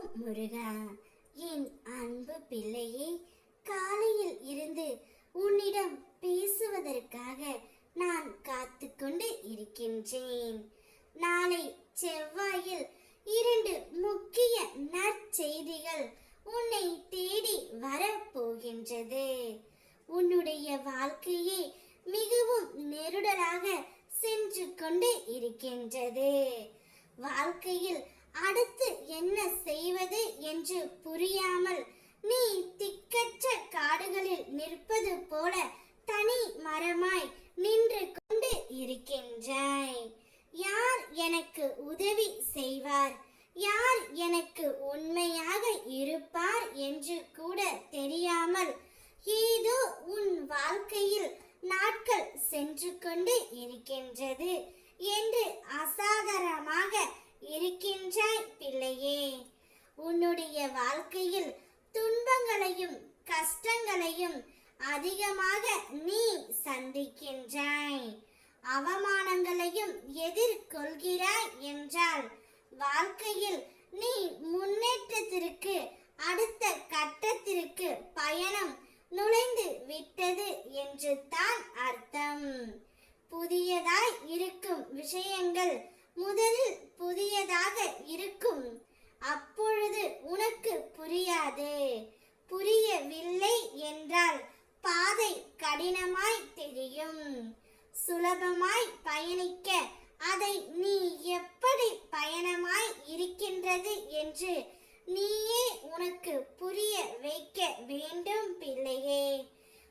ஓம் முருகா என் அன்பு பிள்ளையே காலையில் இருந்து உன்னிடம் பேசுவதற்காக நான் காத்து கொண்டு இருக்கின்றேன். நாளை செவ்வாயில் இரண்டு முக்கிய நற்செய்திகள் உன்னை தேடி வரப்போகின்றது. உன்னுடைய வாழ்க்கையே மிகவும் நெருடலாக சென்று கொண்டு இருக்கின்றது. வாழ்க்கையில் அடுத்து என்ன செய்வது என்று புரியாமல் நீ திக்கற்ற காடுகளில் நிற்பது போல தனி மரமாய் நின்று கொண்டு இருக்கின்றாய். யார் எனக்கு உதவி செய்வார்? யார் எனக்கு உண்மையாக இருப்பார் என்று கூட தெரியாமல் ஏதோ உன் வாழ்க்கையில் நாட்கள் சென்று கொண்டு இருக்கின்றது என்று அசாதாரணமாக இருக்கின்றாய் பிள்ளையே உன்னுடைய வாழ்க்கையில் துன்பங்களையும் கஷ்டங்களையும் அதிகமாக நீ சந்திக்கின்றாய். அவமானங்களையும் எதிர்கொள்கிறாய் என்றால் வாழ்க்கையில் நீ முன்னேற்றத்திற்கு அடுத்த கட்டத்திற்கு பயணம் நுழைந்து விட்டது என்று தான் அர்த்தம். புதியதாய் இருக்கும் விஷயங்கள் முதலில் புதியதாக இருக்கும். அப்பொழுது உனக்கு புரியாது. புரியவில்லை என்றால் பாதை கடினமாய் தெரியும். சுலபமாய் பயணிக்க அதை நீ எப்படி பயணமாய் இருக்கின்றது என்று நீயே உனக்கு புரிய வைக்க வேண்டும் பிள்ளையே.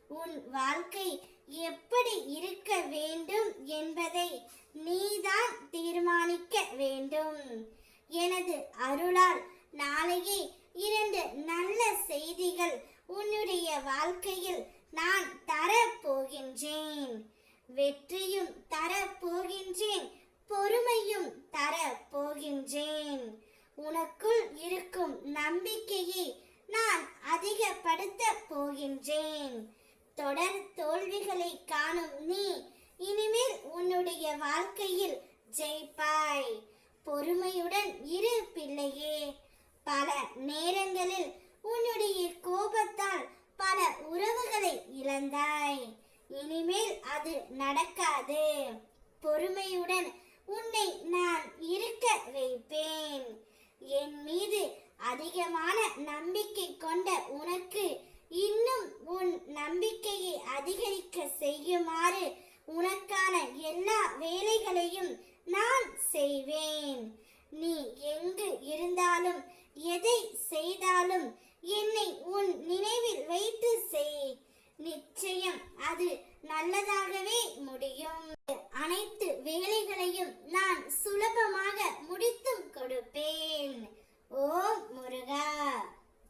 உன் வாழ்க்கை எப்படி இருக்க வேண்டும் என்பதை நீதான் தீர்மானிக்க வேண்டும். எனது அருளால் நாளையே இரண்டு நல்ல செய்திகள் உன்னுடைய வாழ்க்கையில் நான் தரப்போகின்றேன். வெற்றியும் தரப்போகின்றேன் பொறுமையும் தரப்போகின்றேன். உனக்குள் இருக்கும் நம்பிக்கையை நான் அதிகப்படுத்த போகின்றேன். தொடர் தோல்விகளை காணும் நீ இனிமேல் உன்னுடைய வாழ்க்கையில் ஜெயிப்பாய். பொறுமையுடன் இரு பிள்ளையே. பல நேரங்களில் உன்னுடைய கோபத்தால் பல உறவுகளை இழந்தாய். இனிமேல் அது நடக்காது. பொறுமையுடன் உன்னை நான் இருக்க வைப்பேன். என் மீது அதிகமான நம்பிக்கை கொண்ட உனக்கு இன்னும் உன் நம்பிக்கையை அதிகரிக்க செய்யுமாறு உனக்கான எல்லா வேலைகளையும் நான் செய்வேன். நீ எங்கு இருந்தாலும் எதை செய்தாலும் என்னை உன் நினைவில் வைத்து செய். நிச்சயம் அது நல்லதாகவே முடியும். அனைத்து வேலைகளையும்